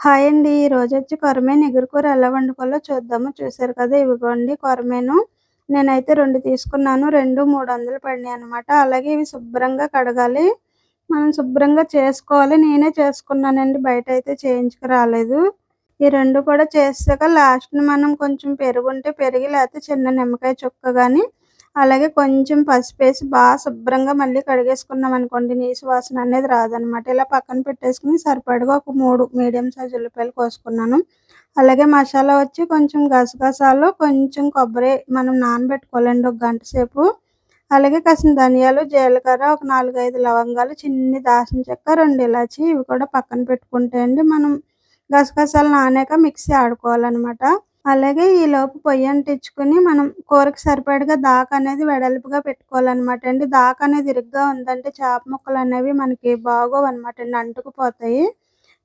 Hi అండి. ఈరోజు వచ్చి కొరమేను ఎగురు కూర ఎలా వండుకోవాలో చూద్దాము. చూసారు కదా ఇవిగోండి కొరమేను. నేనైతే రెండు తీసుకున్నాను. రెండు మూడు వందలు పడినాయి అనమాట అలాగే ఇవి శుభ్రంగా కడగాలి. మనం శుభ్రంగా చేసుకోవాలి. నేనే చేసుకున్నానండి. బయట అయితే చేయించుకు రాలేదు ఈ రెండు కూడా చేసాక లాస్ట్ మనం కొంచెం పెరుగు ఉంటే పెరిగి లేకపోతే చిన్న నిమ్మకాయ చుక్క కానీ అలాగే కొంచెం పసుపు వేసి బాగా శుభ్రంగా మళ్ళీ కడిగేసుకున్నాం అనుకోండి నీసు వాసన అనేది రాదనమాట ఇలా పక్కన పెట్టేసుకుని సరిపడగా ఒక మూడు మీడియం సైజ్ ఉల్లిపాయలు కోసుకున్నాను. అలాగే మసాలా వచ్చి కొంచెం గసగసాలు కొంచెం కొబ్బరి మనం నానబెట్టుకోవాలండి ఒక గంట సేపు. అలాగే కాసిన ధనియాలు జీలకర్ర ఒక నాలుగైదు లవంగాలు చిన్ని దాసిన చెక్క రెండు ఇలాచి ఇవి కూడా పక్కన పెట్టుకుంటే అండి మనం గసగసాలు నానాక మిక్సీ ఆడుకోవాలన్నమాట. అలాగే ఈ లోపు పొయ్యి అంటించుకుని మనం కూరకి సరిపడగా దాకా అనేది వెడల్పుగా పెట్టుకోవాలన్నమాట అండి. దాకా అనేది ఇరుగ్గా ఉందంటే చేప ముక్కలు అనేవి మనకి బాగోవు అనమాట అండి. అంటుకుపోతాయి.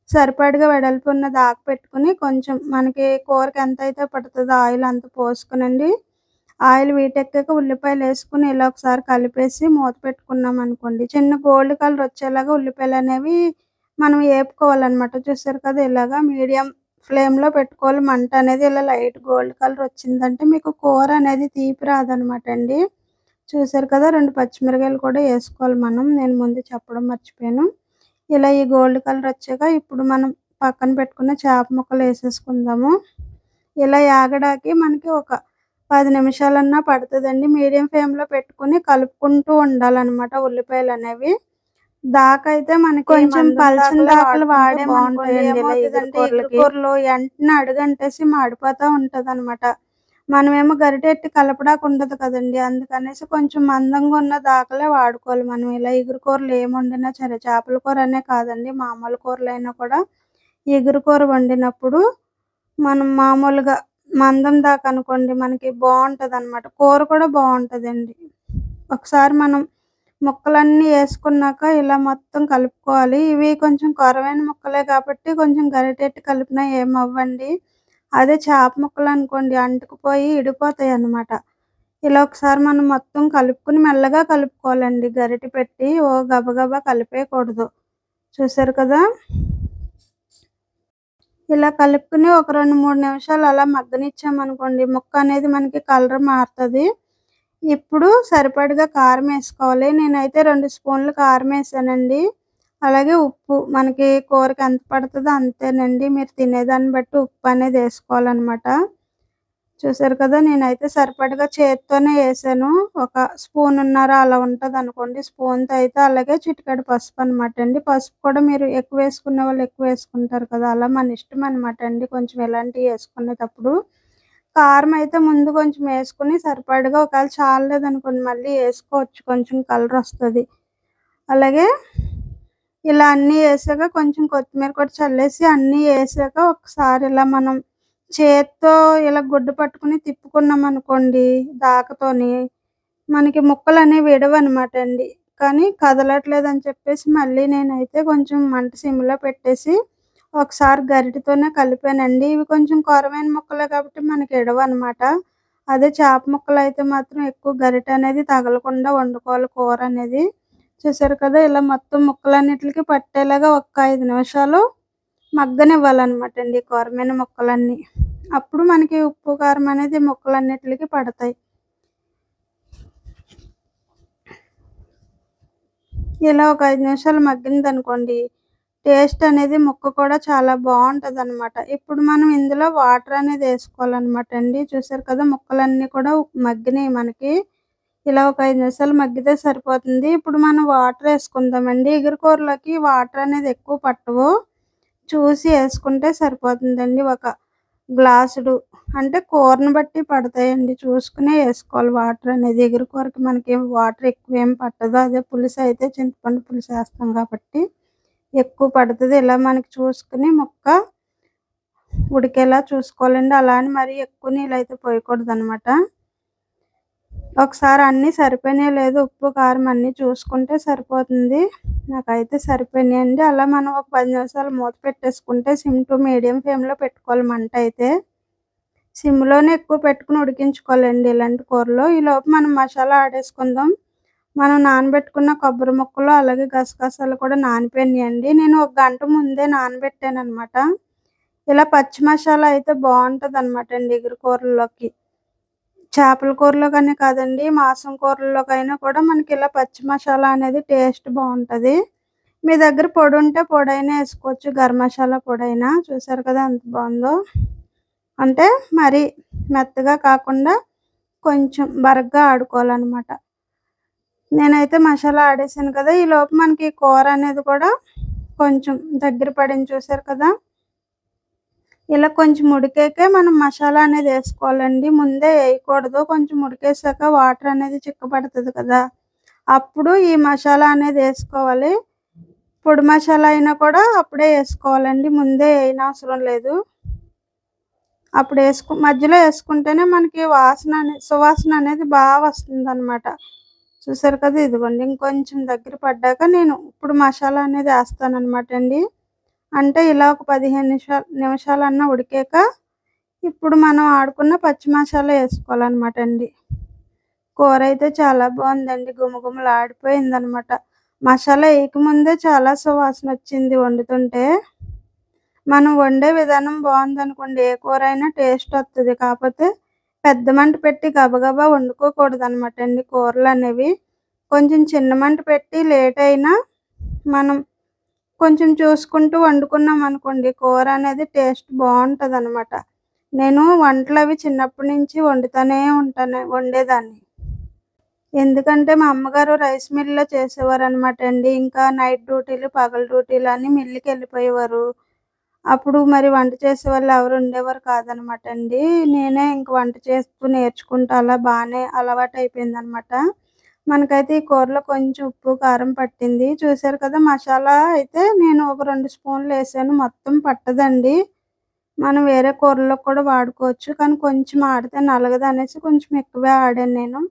సరిపడగా వెడల్పు ఉన్న దాక పెట్టుకుని కొంచెం మనకి కూరకి ఎంత అయితే పడుతుందో ఆయిల్ అంత పోసుకునండి. ఆయిల్ వీటెక్కాక ఉల్లిపాయలు వేసుకుని ఇలా ఒకసారి కలిపేసి మూత పెట్టుకున్నాం అనుకోండి. చిన్న గోల్డ్ కలర్ వచ్చేలాగా ఉల్లిపాయలు అనేవి మనం వేపుకోవాలన్నమాట చూసారు కదా ఇలాగా మీడియం ఫ్లేమ్లో పెట్టుకోవాలి. మంట అనేది ఇలా లైట్ గోల్డ్ కలర్ వచ్చిందంటే మీకు కూర అనేది తీపి రాదనమాట అండి. చూసారు కదా రెండు పచ్చిమిరకాయలు కూడా వేసుకోవాలి మనం. నేను ముందు చెప్పడం మర్చిపోయాను. ఇలా ఈ గోల్డ్ కలర్ వచ్చాక ఇప్పుడు మనం పక్కన పెట్టుకున్న చేప ముక్కలు వేసేసుకుందాము. ఇలా యాగడానికి మనకి ఒక పది నిమిషాలన్నా పడుతుందండి. మీడియం ఫ్లేమ్లో పెట్టుకుని కలుపుకుంటూ ఉండాలన్నమాట ఉల్లిపాయలు అనేవి. దాకా అయితే మనకి కొంచెం పలచని దాకలు వాడే బాగుంటాయండి కూరలు వెంటనే అడుగంటేసి మాడిపోతా ఉంటది అనమాట మనమేమో గరిటెట్టి కలపడానికి ఉండదు కదండి. అందుకనేసి కొంచెం మందంగా ఉన్న దాకలే వాడుకోవాలి మనం. ఇలా ఎగురు కూరలు ఏమి వండినా సరే చేపల కూర అనే కాదండి మామూలు కూరలు అయినా కూడా ఎగురు కూర వండినప్పుడు మనం మామూలుగా మందం దాకా అనుకోండి మనకి బాగుంటది అనమాట కూర కూడా బాగుంటదండి. ఒకసారి మనం ముక్కలన్నీ వేసుకున్నాక ఇలా మొత్తం కలుపుకోవాలి. ఇవి కొంచెం కొరవైన ముక్కలే కాబట్టి కొంచెం గరిటెట్టి కలిపినా ఏమవ్వండి. అదే చేప ముక్కలు అనుకోండి అంటుకుపోయి ఇడిపోతాయి అన్నమాట. ఇలా ఒకసారి మనం మొత్తం కలుపుకుని మెల్లగా కలుపుకోవాలండి. గరిటె పెట్టి ఓ గబగబా కలిపేయకూడదు. చూసారు కదా? ఇలా కలుపుకుని ఒక రెండు మూడు నిమిషాలు అలా మగ్గనిచ్చామనుకోండి ముక్క అనేది మనకి కలర్ మారుతుంది. ఇప్పుడు సరిపడగా కారం వేసుకోవాలి. నేనైతే రెండు స్పూన్లు కారం వేసానండి. అలాగే ఉప్పు మనకి కూరకి ఎంత పడుతుందో అంతేనండి. మీరు తినేదాన్ని బట్టి ఉప్పు అనేది వేసుకోవాలన్నమాట. చూసారు కదా నేనైతే సరిపడగా చేత్తోనే వేసాను. ఒక స్పూన్ ఉన్నర అలా ఉంటుంది అనుకోండి స్పూన్తో అయితే అలాగే చిటికడి పసుపు అనమాట అండి. పసుపు కూడా మీరు ఎక్కువ వేసుకునే వాళ్ళు ఎక్కువ వేసుకుంటారు కదా అలా మన ఇష్టం అనమాట అండి. కొంచెం ఇలాంటివి వేసుకునేటప్పుడు కారం అయితే ముందు కొంచెం వేసుకుని సరిపడగా ఒకవేళ చాలలేదు అనుకోండి మళ్ళీ వేసుకోవచ్చు. కొంచెం కలర్ వస్తుంది. అలాగే ఇలా అన్నీ వేసాక కొంచెం కొత్తిమీర కూడా చల్లేసి అన్నీ వేసాక ఒకసారి ఇలా మనం చేత్తో ఇలా గుడ్డు పట్టుకుని తిప్పుకున్నాం అనుకోండి దాకతోని మనకి ముక్కలు అనేవి విడవ అనమాట అండి. కానీ కదలట్లేదు అని చెప్పేసి మళ్ళీ నేనైతే కొంచెం మంట సిమ్లో పెట్టేసి ఒకసారి గరిటతోనే కలిపానండి. ఇవి కొంచెం కొరమైన ముక్కలే కాబట్టి మనకి ఎడవ అదే చేప ముక్కలు అయితే మాత్రం ఎక్కువ గరిట అనేది తగలకుండా వండుకోవాలి కూర అనేది. చూసారు కదా ఇలా మొత్తం ముక్కలన్నిటికి పట్టేలాగా ఒక్క ఐదు నిమిషాలు మగ్గనివ్వాలన్నమాట అండి కూరమైన ముక్కలన్నీ. అప్పుడు మనకి ఉప్పు కారం అనేది ముక్కలన్నిటికి పడతాయి. ఇలా ఒక ఐదు నిమిషాలు మగ్గింది అనుకోండి టేస్ట్ అనేది ముక్క కూడా చాలా బాగుంటుంది అనమాట ఇప్పుడు మనం ఇందులో వాటర్ అనేది వేసుకోవాలన్నమాట అండి. చూసారు కదా ముక్కలన్నీ కూడా మగ్గినాయి మనకి. ఇలా ఒక ఐదు నిమిషాలు మగ్గితే సరిపోతుంది. ఇప్పుడు మనం వాటర్ వేసుకుందామండి ఎగురుకూరలోకి వాటర్ అనేది ఎక్కువ పట్టవు. చూసి వేసుకుంటే సరిపోతుందండి. ఒక గ్లాసుడు అంటే కూరను బట్టి పడతాయండి. చూసుకునే వేసుకోవాలి వాటర్ అనేది. ఎగురుకూరకి మనకి వాటర్ ఎక్కువ ఏం పట్టదు. అదే పులుసు అయితే చింతపండు పులుసు వేస్తాం కాబట్టి. ఎక్కువ పడుతుంది. ఇలా మనకి చూసుకుని ముక్క ఉడికేలా చూసుకోవాలండి. అలా అని మరీ ఎక్కువ నీళ్ళు అయితే పోయకూడదు అనమాట ఒకసారి అన్నీ సరిపోయినాయి లేదు ఉప్పు కారం అన్నీ చూసుకుంటే సరిపోతుంది. నాకైతే సరిపోయినాయండి. అలా మనం ఒక పది నిమిషాలు మూత పెట్టేసుకుంటే సిమ్ టు మీడియం ఫ్లేమ్లో పెట్టుకోవాలి మంట అయితే. సిమ్లోనే ఎక్కువ పెట్టుకుని ఉడికించుకోవాలండి ఇలాంటి కూరలో. ఈ మనం మసాలా ఆడేసుకుందాం. మనం నానబెట్టుకున్న కొబ్బరి ముక్కలు అలాగే గసగసాలు కూడా నానిపోయినాయండి. నేను ఒక గంట ముందే నానబెట్టాను అనమాట ఇలా పచ్చి మసాలా అయితే బాగుంటుంది అనమాట అండి ఎగురు కూరల్లోకి. చేపల కూరలోకనే కాదండి మాంసం కూరల్లోకైనా కూడా మనకి ఇలా పచ్చి మసాలా అనేది టేస్ట్ బాగుంటుంది. మీ దగ్గర పొడి ఉంటే పొడి అయినా వేసుకోవచ్చు గరం మసాలా పొడి అయినా చూసారు కదా ఎంత బాగుందో. అంటే మరి మెత్తగా కాకుండా కొంచెం బరగ్గా ఆడుకోవాలన్నమాట. నేనైతే మసాలా ఆడేసాను కదా ఈ లోపు మనకి కూర అనేది కూడా కొంచెం దగ్గర పడింది చూసారు కదా. ఇలా కొంచెం ఉడికాకే మనం మసాలా అనేది వేసుకోవాలండి. ముందే వేయకూడదు కొంచెం ఉడికేసాక వాటర్ అనేది చిక్కబడుతుంది కదా. అప్పుడు ఈ మసాలా అనేది వేసుకోవాలి. పొడి మసాలా అయినా కూడా అప్పుడే వేసుకోవాలండి ముందే వేయన అవసరం లేదు. అప్పుడు వేసుకు మధ్యలో వేసుకుంటేనే మనకి వాసన సువాసన అనేది బాగా వస్తుంది అనమాట చూసారు కదా ఇదిగోండి. ఇంకొంచెం దగ్గర పడ్డాక నేను ఇప్పుడు మసాలా అనేది వేస్తాను అనమాట అండి. అంటే ఇలా ఒక పదిహేను నిమిషాలు నిమిషాలన్నా ఉడికాక ఇప్పుడు మనం ఆడుకున్న పచ్చి మసాలా వేసుకోవాలన్నమాట అండి. కూర అయితే చాలా బాగుందండి. గుమగుమలు ఆడిపోయింది అనమాట మసాలా వేయకముందే చాలా సువాసన వచ్చింది వండుతుంటే. మనం వండే విధానం బాగుందనుకోండి. ఏ కూర అయినా టేస్ట్ వస్తుంది కాకపోతే పెద్ద మంట పెట్టి గబగబా వండుకోకూడదు అనమాట అండి కూరలు అనేవి కొంచెం చిన్న మంట పెట్టి లేట్ అయినా మనం కొంచెం చూసుకుంటూ వండుకున్నాం అనుకోండి కూర అనేది టేస్ట్ బాగుంటుంది అనమాట నేను వంటలు అవి చిన్నప్పటి నుంచి వండుతూనే ఉంటాను వండేదాన్ని. ఎందుకంటే మా అమ్మగారు రైస్ మిల్లో చేసేవారు అనమాట అండి. ఇంకా నైట్ డ్యూటీలు పగల డ్యూటీలు అని మిల్లుకి వెళ్ళిపోయేవారు. అప్పుడు మరి వంట చేసే వాళ్ళు ఎవరు ఉండేవారు కాదనమాట అండి. నేనే ఇంక వంట చేస్తూ నేర్చుకుంటూ అలా బాగానే అలవాటు అయిపోయింది అనమాట మనకైతే ఈ కూరలో కొంచెం ఉప్పు కారం పట్టింది. చూసారు కదా మసాలా అయితే నేను ఒక రెండు స్పూన్లు వేసాను. మొత్తం పట్టదండి. మనం వేరే కూరలో కూడా వాడుకోవచ్చు. కానీ కొంచెం ఆడితే నలగదు అనేసి కొంచెం ఎక్కువే ఆడాను నేను.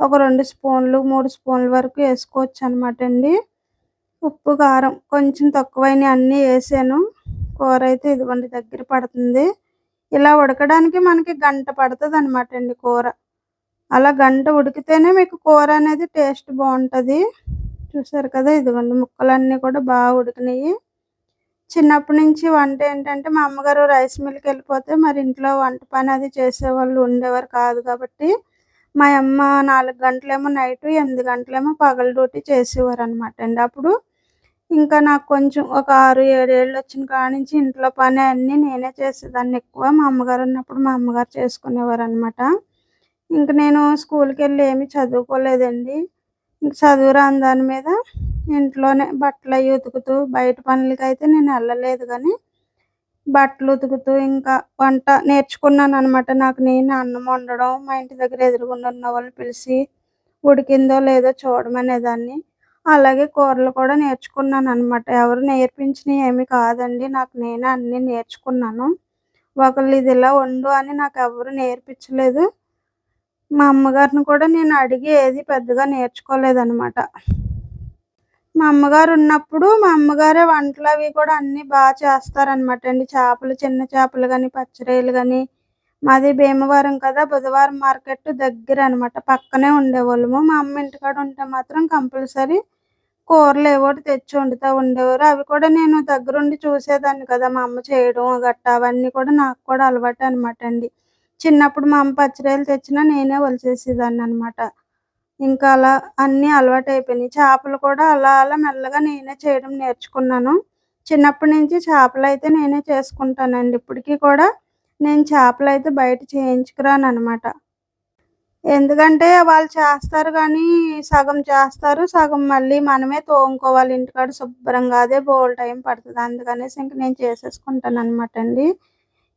ఒక రెండు స్పూన్లు మూడు స్పూన్ల వరకు వేసుకోవచ్చు అనమాట అండి. ఉప్పు కారం కొంచెం తక్కువైన అన్నీ వేసాను. కూర అయితే ఇదిగోండి దగ్గర పడుతుంది. ఇలా ఉడకడానికి మనకి గంట పడుతుంది అనమాట అండి కూర. అలా గంట ఉడికితేనే మీకు కూర అనేది టేస్ట్ బాగుంటుంది. చూసారు కదా ఇదిగోండి ముక్కలన్నీ కూడా బాగా ఉడికినాయి. చిన్నప్పటి నుంచి వంట ఏంటంటే మా అమ్మగారు రైస్ మిల్కి వెళ్ళిపోతే మరి ఇంట్లో వంట పని అది చేసేవాళ్ళు ఉండేవారు కాదు కాబట్టి మా అమ్మ నాలుగు గంటలేమో నైట్ ఎనిమిది గంటలేమో పగల డ్యూటీ చేసేవారు అనమాట అండి. అప్పుడు ఇంకా నాకు కొంచెం ఒక ఆరు ఏడు ఏళ్ళు వచ్చిన కాడ నుంచి ఇంట్లో పని అన్నీ నేనే చేసేదాన్ని ఎక్కువ. మా అమ్మగారు ఉన్నప్పుడు మా అమ్మగారు చేసుకునేవారు అనమాట ఇంకా నేను స్కూల్కి వెళ్ళి ఏమి చదువుకోలేదండి. ఇంక చదువు రాని దాని మీద ఇంట్లోనే బట్టలు అవి ఉతుకుతూ బయట పనులకి అయితే నేను వెళ్ళలేదు కానీ బట్టలు ఉతుకుతూ ఇంకా వంట నేర్చుకున్నాను అనమాట నాకు నేను అన్నం వండడం మా ఇంటి దగ్గర ఎదురుగుండా ఉన్న వాళ్ళు పిలిచి ఉడికిందో లేదో చూడమనేదాన్ని. అలాగే కూరలు కూడా నేర్చుకున్నాను అనమాట ఎవరు నేర్పించినవి ఏమి కాదండి. నాకు నేనే అన్నీ నేర్చుకున్నాను. ఒకళ్ళు ఇది ఇలా వండు అని నాకు ఎవరు నేర్పించలేదు. మా అమ్మగారిని కూడా నేను అడిగి ఏది పెద్దగా నేర్చుకోలేదనమాట మా అమ్మగారు ఉన్నప్పుడు మా అమ్మగారే వంటలు అవి కూడా అన్నీ బాగా చేస్తారనమాట అండి. చేపలు చిన్న చేపలు కానీ పచ్చిరొయ్యలు కానీ మాది భీమవరం కదా బుధవారం మార్కెట్ దగ్గర అనమాట పక్కనే ఉండేవాళ్ళము. మా అమ్మ ఇంటికాడ ఉంటే మాత్రం కంపల్సరీ కూరలు ఏవోటి తెచ్చి వండుతూ ఉండేవారు. అవి కూడా నేను దగ్గరుండి చూసేదాన్ని కదా మా అమ్మ చేయడం గట్టా అవన్నీ కూడా నాకు కూడా అలవాటు అనమాట అండి. చిన్నప్పుడు మా అమ్మ పచ్చిరాయలు తెచ్చినా నేనే వలిచేసేదాన్ని అనమాట ఇంకా అలా అన్నీ అలవాటు అయిపోయినాయి. చేపలు కూడా అలా అలా మెల్లగా నేనే చేయడం నేర్చుకున్నాను. చిన్నప్పటి నుంచి చేపలు అయితే నేనే చేసుకుంటానండి. ఇప్పటికీ కూడా నేను చేపలు అయితే బయట చేయించుకురాను అనమాట ఎందుకంటే వాళ్ళు చేస్తారు కానీ సగం చేస్తారు సగం మళ్ళీ మనమే తోముకోవాలి. ఇంటికాడ శుభ్రంగా అదే బోల్ టైం పడుతుంది. అందుకనేసి ఇంక నేను చేసేసుకుంటాను అనమాట అండి.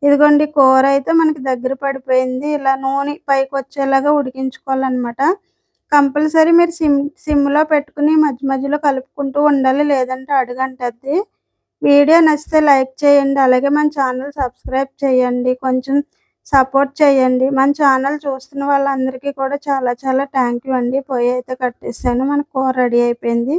ఇదిగోండి కూర అయితే మనకి దగ్గర పడిపోయింది. ఇలా నూనె పైకి వచ్చేలాగా ఉడికించుకోవాలన్నమాట. కంపల్సరీ మీరు సిమ్ సిమ్లో పెట్టుకుని మధ్య మధ్యలో కలుపుకుంటూ ఉండాలి. లేదంటే అడుగంటద్ది. వీడియో నచ్చితే లైక్ చేయండి అలాగే మన ఛానల్ సబ్స్క్రైబ్ చేయండి కొంచెం సపోర్ట్ చేయండి. మన ఛానల్ చూస్తున్న వాళ్ళందరికీ కూడా చాలా చాలా థ్యాంక్ యూ అండి. పొయ్యి అయితే కట్టేసాను మన కూర రెడీ అయిపోయింది.